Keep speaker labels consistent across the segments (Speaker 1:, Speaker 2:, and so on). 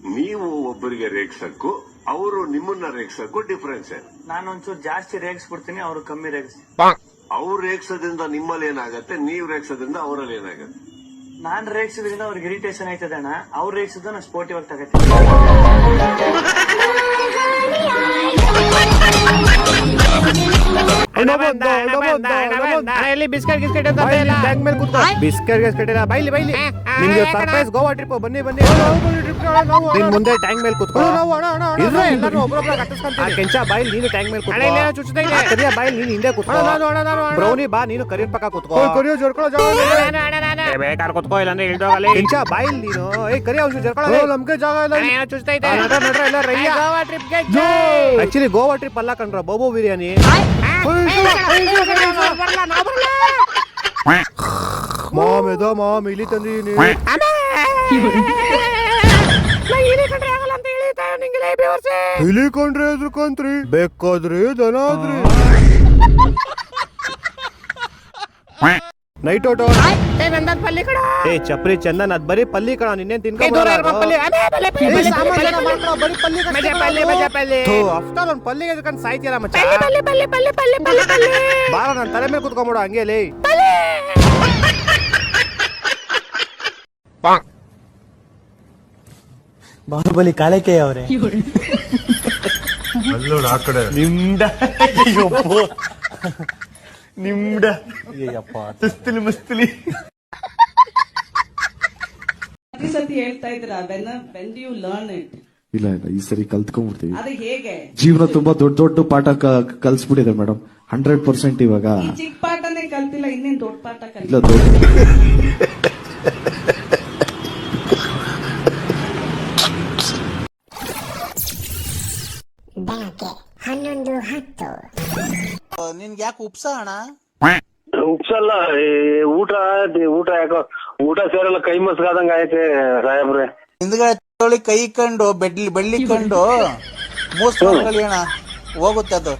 Speaker 1: ನೀವು ಒಬ್ಬರಿಗೆ ರೇಗ್ಸಕ್ಕೂ ಅವರು ನಿಮ್ಮನ್ನ ರೇಗ್ಸಕ್ಕೂ ಡಿಫರೆನ್ಸ್ ಏನು?
Speaker 2: ನಾನು ಒಂಚೂರು ಜಾಸ್ತಿ ರೇಗಿಸ್ಬಿಡ್ತೀನಿ ಅವ್ರು ಕಮ್ಮಿ ರೇಗಿಸಿ.
Speaker 1: ಅವ್ರು ರೇಗ್ಸೋದ್ರಿಂದ ನಿಮ್ಮಲ್ಲಿ ಏನಾಗತ್ತೆ ನೀವು ರೇಗ್ಸೋದ್ರಿಂದ ಅವರಲ್ಲಿ ಏನಾಗತ್ತೆ?
Speaker 2: ನಾನ್ ರೇಗ್ಸೋದ್ರಿಂದ ಅವ್ರಿಗೆ ಇರಿಟೇಷನ್ ಆಯ್ತದಣ್ಣ ಅವ್ರ ರೇಗಿಸಿದ್ದು ನಾನು ಸ್ಪೋರ್ಟಿವ್ ಆಗಿ ತಗತ್ತೀನಿ
Speaker 3: ಬಿಸ್ಕೆಟ್ ಗಿಸ್ಕೆಟ್ ಅಂತ ಇಲ್ಲ ಬ್ಯಾಂಕ್ ಮೇಲೆ ಕೂತ್ಕೋ ಬಿಸ್ಕೆಟ್ ಗಿಸ್ಕೆಟ್ ಇಲ್ಲ ಬೈಲಿ ಬೈಲಿ ನಿಮ್ಗೆ ಸರ್ಪ್ರೈಸ್ ಗೋವಾ ಟ್ರಿಪ್ ಬನ್ನಿ ಬನ್ನಿ ನಿನ್ ಮುಂದೆ ಟ್ಯಾಂಕ್ ಮೇಲೆ ಕೂತ್ಕೋ ಇಲ್ವೇ ಎಲ್ಲರೂ ಒಬ್ರೊಬ್ರ ಆ ಕೆಂಚ ಬಾಯಿಲ್ ನೀನು ಟ್ಯಾಂಕ್ ಮೇಲೆ ಕೂತ್ಕೋ ಆ ಕರಿಯ ಬಾಯಿಲ್ ನೀನು ಹಿಂದೆ ಕೂತ್ಕೋ ಬ್ರೌನಿ ಬಾ ನೀನು ಕರಿಯರ್ ಪಕ್ಕ ಕೂತ್ಕೋ ಏ, ಬೇಕಾದ್ರೆ ಕೂತ್ಕೋ ಇಲ್ಲಾಂದ್ರೆ ಇಳ್ದೋಗಲಿ ಕೆಂಚ ಬಾಯಿಲ್ ನೀನು ಏ ಕರಿಯ ಔಷಧ ಜರ್ಕೊಳ್ಳೋ ನಮ್ಗೆ ಜಾಗ ಇಲ್ಲ ಚುಚ್ತೈತೆ ನಡ್ರ ನಡ್ರ ಎಲ್ಲ ರಯ್ಯ ಆಕ್ಚುಲಿ ಗೋವಾ ಟ್ರಿಪ್ ಅಲ್ಲ ಕಣ್ರ ಬೋಬೋ ಬಿರಿಯಾನಿ ಮಾಮ್ ಎದೋ ಮಾಮ್ ಇಲ್ಲಿ ತಂದೀನಿ ಇಲಿ ಕೊಂಡ್ರೆ ಎದ್ರಕೊಂತ್ರಿ ಬೇಕಾದ್ರೆ ದನಾದ್ರಿ ನೈಟ್ ಔಟ್ ಏ ಚಪ್ರಿ ಚಂದನ್ ಅದ್ ಬರೀ ಪಲ್ಲಿ ಕಣ ನಿನ್ನೇನ್ ತಿನ್ಕೊಂಡು ಅಫ್ಟರ್ ಒಂದ್ ಪಲ್ಲಿಗೆ ಎದ್ಕೊಂಡ್ ಸಾಯ್ತೀರ ಮಚ್ಚ? ಬಾರ ನನ್ ತಲೆ ಮೇಲೆ ಕುತ್ಕೊಂಬಿಡು ಹಂಗೆ ಲೇ.
Speaker 4: ಬಾಹುಬಲಿ ಕಾಳಕೆ ಅವರೇ. ಅಯ್ಯಪ್ಪ ನಿಮ್ಡ. ಅಯ್ಯಪ್ಪ ತುಸ್ತಲಿ ಮುಸ್ತಲಿ.
Speaker 5: ಪ್ರತಿ ಸತಿ ಹೇಳ್ತಾ ಇದ್ರ when when you learn it
Speaker 6: ಇಲ್ಲ ಇಲ್ಲ ಈ ಸರಿ ಕಲ್ತ್ಕೊಂಡ್ಬಿಡ್ತೀವಿ.
Speaker 5: ಅದು ಹೇಗೆ?
Speaker 6: ಜೀವನ ತುಂಬಾ ದೊಡ್ಡ ದೊಡ್ಡ ಪಾಠ ಕಲ್ಸ್ಬಿಟ್ಟಿದೆ ಮೇಡಮ್ ಹಂಡ್ರೆಡ್ ಪರ್ಸೆಂಟ್ ಇವಾಗ.
Speaker 5: ಚಿಕ್ಕ ಪಾಠನೇ ಕಲ್ತಿಲ್ಲ ಇನ್ನೇನ್ ದೊಡ್ಡ ಪಾಠ
Speaker 6: ಇಲ್ಲ
Speaker 4: ಉಪ್ಸ ಅಣ್ಣ?
Speaker 7: ಉಪ್ಸಲ್ಲ ಈ ಊಟ ಊಟ ಯಾಕೋ ಊಟ ಸೇರಲ್ಲ ಕೈ ಮಸ್ಗಾದಂಗ ಐತೆ ಸಾಹೇಬ್ರೆ.
Speaker 4: ಹಿಂದ್ಗಡೆ ತೊಳಿ ಕೈ ಕಂಡು ಬೆಡ್ಲಿ ಬೆಳ್ಳಿ ಕಂಡು ಮೋಸ್ಕೊಳ್ಳಿ ಅಣ್ಣ ಹೋಗುತ್ತೆ ಅದು.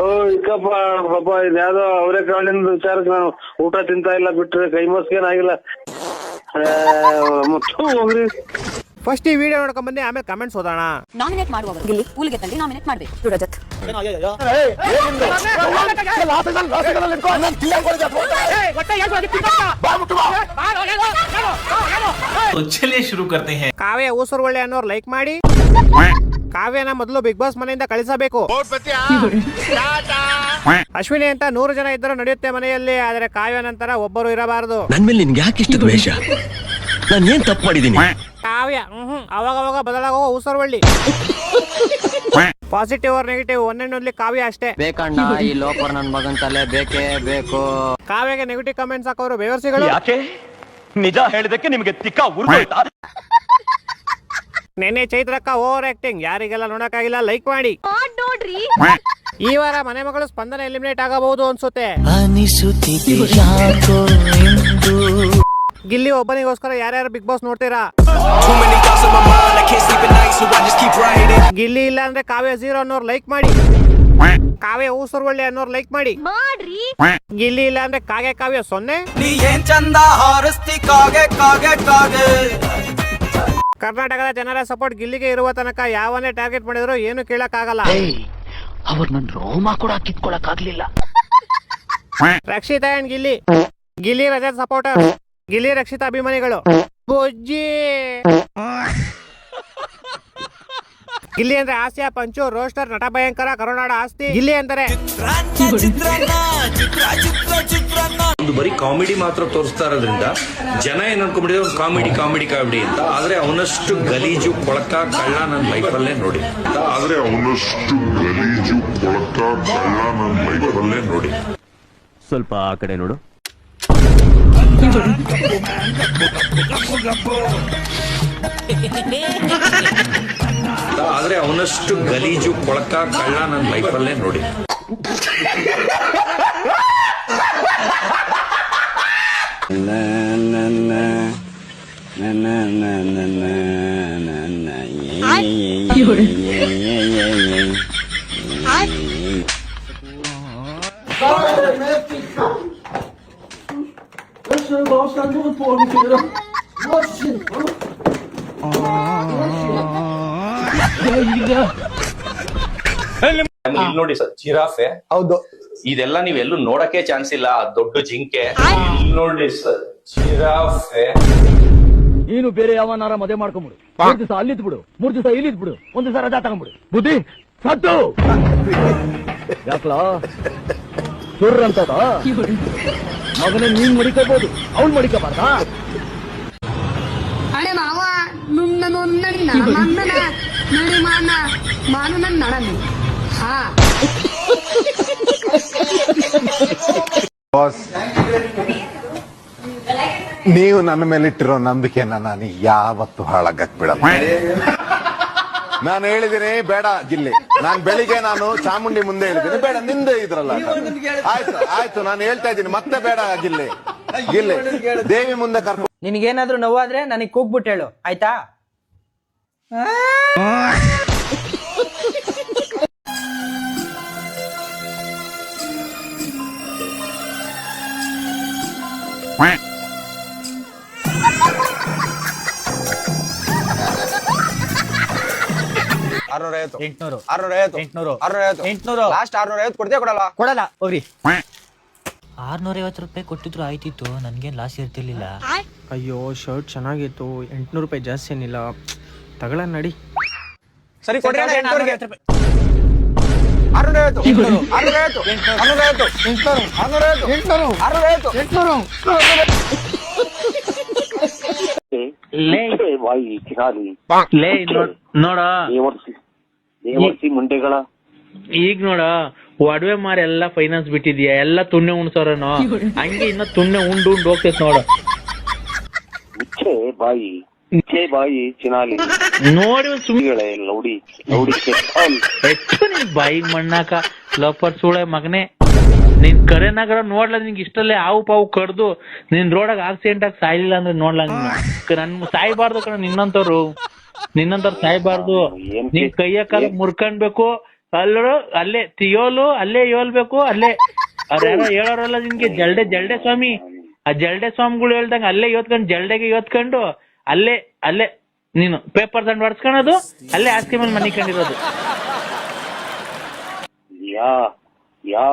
Speaker 7: ಓ ಇಕ್ಕಪ್ಪ ಪಾಪ ಇದ್ಯಾವ್ದೋ ಅವರೇ ಕಾಳಿನ ವಿಚಾರಕ್ಕೆ ನಾನು ಊಟ ತಿಂತಾ ಇಲ್ಲ ಬಿಟ್ರೆ ಕೈ ಮಸ್ಗೇನಾಗಿಲ್ಲ ಮತ್ತು ಹೋಗ್ರಿ.
Speaker 3: ಫಸ್ಟ್ ಈ ವಿಡಿಯೋ ನೋಡ್ಕೊಂಡ್ ಬನ್ನಿ ಆಮೇಲೆ ಕಮೆಂಟ್ಸ್ ಓದೋಣ.
Speaker 8: ನಾಮಿನೇಟ್ ಮಾಡುವವರು. ಇಲ್ಲಿ ಕೂಲಿಗೆ ತಂದು ನಾಮಿನೇಟ್ ಮಾಡಬೇಕು. ರಜತ್
Speaker 3: ಕಾವ್ಯ ಊಸರ್ ಒಳ್ಳೆ ಅನ್ನೋರು ಲೈಕ್ ಮಾಡಿ ಕಾವ್ಯನ ಮೊದಲು ಬಿಗ್ ಬಾಸ್ ಮನೆಯಿಂದ ಕಳಿಸಬೇಕು ಅಶ್ವಿನಿ ಅಂತ ನೂರು ಜನ ಇದ್ದರೂ ನಡೆಯುತ್ತೆ ಮನೆಯಲ್ಲಿ ಆದರೆ ಕಾವ್ಯ ನಂತರ ಒಬ್ಬರು ಇರಬಾರದು
Speaker 9: ನನ್ ಮೇಲೆ ನಿನ್ಗೆ ಯಾಕೆ ಇಷ್ಟು ದ್ವೇಷ ನಾನು ಏನ್ ತಪ್ಪು ಮಾಡಿದೀನಿ
Speaker 3: ಕಾವ್ಯ ಹ್ಮ್ ಅವಾಗ ಅವಾಗ ಬದಲಾಗುವ ಊಸರವಳ್ಳಿ. ಪಾಸಿಟಿವ್ ಆರ್ ನೆಗೆಟಿವ್ ಒಂದೆಣ್ಣಲ್ಲಿ ಕಾವ್ಯ ಅಷ್ಟೇ.
Speaker 9: ಬೇಕಣ್ಣ ಈ ಲೋಪರ್ ನನ್ ಮಗನ್ ತಲೆ ಬೇಕೇ ಬೇಕು.
Speaker 3: ಕಾವ್ಯಗೆ ನೆಗೆಟಿವ್ ಕಮೆಂಟ್ಸ್ ಹಾಕೋರು ಬೇವರ್ಸಿಗಳು.
Speaker 9: ಯಾಕೆ? ನಿಜ ಹೇಳಿದಕ್ಕೆ ನಿಮಗೆ ತಿಕ್ಕ ಉರ್ಗೋಯ್ತಾ
Speaker 3: ನೆನ್ನೆ ಚೈತ್ರಕ್ಕ ಓವರ್ ಆಕ್ಟಿಂಗ್ ಯಾರಿಗೆಲ್ಲ ನೋಡಕ್ಕಾಗಿಲ್ಲ ಲೈಕ್ ಮಾಡಿ.
Speaker 8: ನೋಡ್ರಿ.
Speaker 3: ಈ ವಾರ ಮನೆ ಮಗಳು ಸ್ಪಂದನ ಎಲಿಮಿನೇಟ್ ಆಗಬಹುದು ಅನ್ಸುತ್ತೆ.
Speaker 4: ಅನಿಸುತ್ತಿದೆ ಯಾಕೋ ಎಂದು.
Speaker 3: ಗಿಲ್ಲಿ ಒಬ್ಬನಿಗೋಸ್ಕರ ಯಾರ್ಯಾರು ಬಿಗ್ ಬಾಸ್ ನೋಡ್ತೀರಾ? ಗಿಲ್ಲಿ ಇಲ್ಲ ಅಂದ್ರೆ ಕಾವ್ಯ ಜೀರೋ ಅನ್ನೋರು ಲೈಕ್ ಮಾಡಿ. ಕಾವ್ಯ ಒಳ್ಳೆ ಅನ್ನೋರು ಲೈಕ್ ಮಾಡಿ.
Speaker 8: ಮಾಡ್ರಿ.
Speaker 3: ಗಿಲ್ಲಿ ಇಲ್ಲ ಅಂದ್ರೆ ಕಾಗೆ ಕಾವ್ಯ ಸೊನ್ನೆ.
Speaker 4: ನೀ ಏನ್ ಚಂದ ಹಾರಿಸ್ತಿ ಕಾಗೆ ಕಾಗೆ ಕಾಗೆ.
Speaker 3: ಕರ್ನಾಟಕದ ಜನರ ಸಪೋರ್ಟ್ ಗಿಲ್ಲಿಗೆ ಇರುವ ತನಕ ಯಾವನೇ ಟಾರ್ಗೆಟ್ ಮಾಡಿದ್ರು ಏನು ಕೇಳಕ್ಕಾಗಲ್ಲ.
Speaker 9: ಅವ್ರು ನನ್ ರೋಮ ಕೂಡ ಕಿತ್ಕೊಳಕ್ ಆಗ್ಲಿಲ್ಲ.
Speaker 3: ರಕ್ಷಿತಾ ಅಂಡ್ ಗಿಲ್ಲಿ. ಗಿಲ್ಲಿ ರಜಾ ಸಪೋರ್ಟರ್ ಗಿಲ್ಲಿ ರಕ್ಷಿತ ಅಭಿಮಾನಿಗಳು. ಬೊಜ್ಜಿ. ಗಿಲ್ಲಿ ಅಂದ್ರೆ ಆಸಿಯಾ ಪಂಚು ರೋಸ್ಟರ್ ನಟ ಭಯಂಕರ ಕರುನಾಡ ಆಸ್ತಿ. ಗಿಲ್ಲಿ ಅಂದರೆ?
Speaker 10: ಒಂದು ಬರೀ ಕಾಮಿಡಿ ಮಾತ್ರ ತೋರಿಸ್ತಾ ಇರೋದ್ರಿಂದ ಜನ ಏನ್ ಅನ್ಕೊಂಡ್ಬಿಟ್ಟಿದ್ರೆ ಒಂದು ಕಾಮಿಡಿ ಕಾಮಿಡಿ ಕಾಮಿಡಿ ಅಂತ. ಆದ್ರೆ ಅವನಷ್ಟು ಗಲೀಜು ಕೊಳಕ ಕಳ್ಳ ನನ್ನ ಲೈಫಲ್ಲೇ ನೋಡಿ. ಆದ್ರೆ ಅವನಷ್ಟು ಗಲೀಜು ಕೊಳಕ ಕಳ್ಳ ನನ್ನ ಲೈಫಲ್ಲೇ ನೋಡಿ.
Speaker 9: ಸ್ವಲ್ಪ ಆ ಕಡೆ ನೋಡು.
Speaker 10: ಆದ್ರೆ ಅವನಷ್ಟು ಗಲೀಜು ಕೊಳಕ ಕಳ್ಳ ನನ್ನ ಲೈಫಲ್ಲೇ ನೋಡಿ ಇಲ್ಲಿ ನೋಡಿ ಸರ್ ಜಿರಾಫೆ.
Speaker 3: ಹೌದು.
Speaker 10: ಇದೆಲ್ಲ ನೀವೆಲ್ಲೂ ನೋಡಕ್ಕೆ ಚಾನ್ಸ್ ಇಲ್ಲ ದೊಡ್ಡ ಜಿಂಕೆ. ಇಲ್ಲಿ ನೋಡಿ ಸರ್ ಜಿರಾಫೆ.
Speaker 11: ನೀನು ಬೇರೆ ಯಾವನಾರ ಮದುವೆ ಮಾಡ್ಕೊಂಬಿಡು. ಮೂರ್ ದಿವಸ ಅಲ್ಲಿದ್ ಬಿಡು. ಮೂರ್ ದಿವಸ ಇಲ್ಲಿದ್ ಬಿಡು. ಒಂದ್ ದಿವಸ ರಜಾ ತಗೊಂಡ್ಬಿಡು ಬುದ್ಧಿ ಸತ್ತು ಯಾಕಲ? ಅಂತದ? ಮಗನ ನೀನ್ ಮಡಿಕೋಬಹುದು ಅವ್ಳು ಮಡಿಕೋಬಾರ್ದ?
Speaker 12: ಅಡೆ ಮಾವ ನುಣ್ಣ ನೊನ್ನಣ್ಣ ಮಂದನ ನಡಿ ಮಾನ ಮಾನು ನನ್ನ ನಡನು ಹಾ
Speaker 13: ನೀವು ನನ್ನ ಮೇಲೆ ಇಟ್ಟಿರೋ ನಂಬಿಕೆನ ನಾನು ಯಾವತ್ತು ಹಾಳಾಗಕ್ ಬಿಡಲ್ಲ. ನಾನು ಹೇಳಿದ್ದೀನಿ ಬೇಡ ಜಿಲ್ಲೆ ನಾನು ಬೆಳಿಗ್ಗೆ ನಾನು ಚಾಮುಂಡಿ ಮುಂದೆ ಹೇಳಿದ್ದೀನಿ ಬೇಡ ನಿಂದೆ ಇದ್ರಲ್ಲ ಆಯ್ತು ಆಯ್ತು ನಾನು ಹೇಳ್ತಾ ಇದ್ದೀನಿ ಮತ್ತೆ ಬೇಡ ಜಿಲ್ಲೆ ಗಿಲ್ಲಿ ದೇವಿ ಮುಂದೆ ಕರ್ಕೊಂಡು
Speaker 14: ನಿನಗೇನಾದ್ರೂ ನೋವಾದ್ರೆ ನನಗೆ ಕೂಗ್ಬಿಟ್ಟು ಹೇಳು ಆಯ್ತಾ?
Speaker 11: ಐವತ್ತು
Speaker 14: ಎಂಟ್ನೂರು
Speaker 11: ಆರ್ನೂರ ಐವತ್ತು
Speaker 14: ಎಂಟ್ನೂರು
Speaker 11: ಆರ್ನೂರ ಐವತ್ತು
Speaker 14: ಎಂಟ್ನೂರು
Speaker 11: ಲಾಸ್ಟ್ ಆರ್ನೂರ ಐವತ್ತು ಕೊಡ್ತೀಯ ಕೊಡಲ್ಲ
Speaker 14: ಕೊಡಲ್ಲ ಹೋಗ್ರಿ
Speaker 8: ಆರ್ನೂರೈವತ್ತು ರೂಪಾಯಿ ಕೊಟ್ಟಿದ್ರು ಆಯ್ತಿತ್ತು ನನ್ಗೇನ್ ಲಾಸ್ ಇರ್ತಿರ್ಲಿಲ್ಲ
Speaker 14: ಅಯ್ಯೋ ಶರ್ಟ್ ಚೆನ್ನಾಗಿತ್ತು ಎಂಟ್ನೂರು ರೂಪಾಯಿ ಜಾಸ್ತಿ ಏನಿಲ್ಲ ತಗಳ ನಡಿ
Speaker 11: ಸರಿ ಕೊಡ್ರಿ ಅಣ್ಣ ಎಂಟ್ನೂರಿಗೆ ಆರ್ನೂರ ಐವತ್ತು ಆರ್ನೂರ ಐವತ್ತು ಆರ್ನೂರ ಐವತ್ತು ಎಂಟ್ನೂರು ಆರ್ನೂರ ಐವತ್ತು ಆರ್ನೂರ ಐವತ್ತು ಎಂಟ್ನೂರು
Speaker 7: ಬಾಯಿ ಕಿರಾಲಿ
Speaker 14: ಲೇ ನೋಡ
Speaker 7: ದೇವರ್ಸಿ ಮುಂಡೆಗಳ.
Speaker 14: ಈಗ ನೋಡ ಒಡವೆ ಮಾರಿ ಎಲ್ಲಾ ಫೈನಾನ್ಸ್ ಬಿಟ್ಟಿದ್ಯಾ? ಎಲ್ಲಾ ತುಣ್ಣೆ ಉಣ್ಸೋರನು? ಹಂಗೆ ಇನ್ನ ತುಣ್ಣೆ ಉಂಡು ಉಂಡು ಹೋಗ್ತೈತ್ ನೋಡ.
Speaker 7: ಬಾಯಿ ಬಾಯಿ ಚಿನಾಲಿ.
Speaker 14: ನೋಡಿ ಒಂದ್ ಸುಮ್ಮನೆ
Speaker 7: ನೋಡಿ ಲೌಡಿ ಲೌಡಿ ಕೆಟ್ಟೋಲ್.
Speaker 14: ಹೆಚ್ಚು ನಿನ್ ಬಾಯಿಗ್ ಮಣ್ಣಾಕ ಲೋಪರ್ ಸೂಳೆ ಮಗನೇ. ನಿನ್ ಕರೆ ನಗರ ನೋಡ್ಲ ನಿನ್ಗೆ ಇಷ್ಟಲ್ಲೇ ಹಾವು ಪಾವು ಕಡ್ದು ನಿನ್ ರೋಡಾಗ ಆಕ್ಸಿಡೆಂಟ್ ಆಗಿ ಸಾಯ್ಲಿಲ್ಲ ಅಂದ್ರೆ ನೋಡ್ಲ ನೀನು. ನನ್ ಸಾಯ್ಬಾರ್ದು ಕಣ ನಿನ್ನಂತವ್ರು. ನಿನ್ನಂತವ್ರು ಸಾಯ್ಬಾರ್ದು. ನೀನ್ ಕೈಯ ಕಾಲ ಮುರ್ಕಣ್ಬೇಕು ಅಲ್ಲೋ ಅಲ್ಲೇ ತಿಯೋಲು ಅಲ್ಲೇ ಯೋಲ್ಬೇಕು ಅಲ್ಲೇ ಅವ್ರ ಯಾರೋ ಹೇಳೋರಲ್ಲ ನಿನ್ಗೆ ಜಲ್ಡೆ ಜಲ್ಡೆ ಸ್ವಾಮಿ. ಆ ಜಲ್ಡೆ ಸ್ವಾಮಿಗಳು ಹೇಳ್ದಂಗ ಅಲ್ಲೇ ಯೋತ್ಕೊಂಡು ಜಲ್ಡೆಗೆ ಯೋತ್ಕೊಂಡು ಅಲ್ಲೇ ಅಲ್ಲೇ ನೀನು ಪೇಪರ್ ತಂಡ್ ಹೊಡ್ಸ್ಕೊಳೋದು ಅಲ್ಲೇ ಆಸ್ತಿ ಮೇಲೆ ಮನೆ ಕಂಡಿರೋದು.
Speaker 7: ಯಾ ಯಾ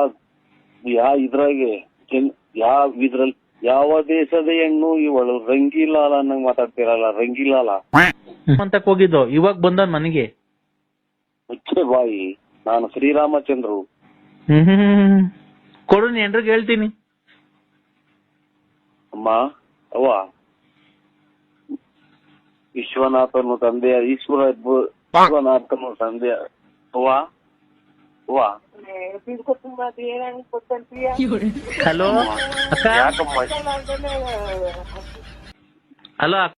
Speaker 7: ಯಾ ಇದ್ರಾಗೆ ಯಾವ ಇದ್ರಲ್ಲಿ ಯಾವ ದೇಶದ ಹೆಣ್ಣು ಇವಳು? ರಂಗಿಲಾಲ ಅನ್ನಂಗ್ ಮಾತಾಡ್ತಿರಲ್ಲ ರಂಗಿಲಾಲ.
Speaker 14: ಅಂತ ಹೋಗಿದ್ದು? ಇವಾಗ ಬಂದ ಮನೆಗೆ?
Speaker 7: ಮುಚ್ಚೆ ಬಾಯಿ. ನಾನು ಶ್ರೀರಾಮಚಂದ್ರು.
Speaker 14: ಹ್ಮ್. ಕೊಡು ನೀ ಹೇಳ್ತೀನಿ.
Speaker 7: ಅಮ್ಮ ಅವ್ವ. ವಿಶ್ವನಾಥನು ತಂದೆಯ ಈಶ್ವರ ವಿಶ್ವನಾಥನು ತಂದೆಯ ಅವ್ವ. ¿Aló?
Speaker 14: ¿Aló?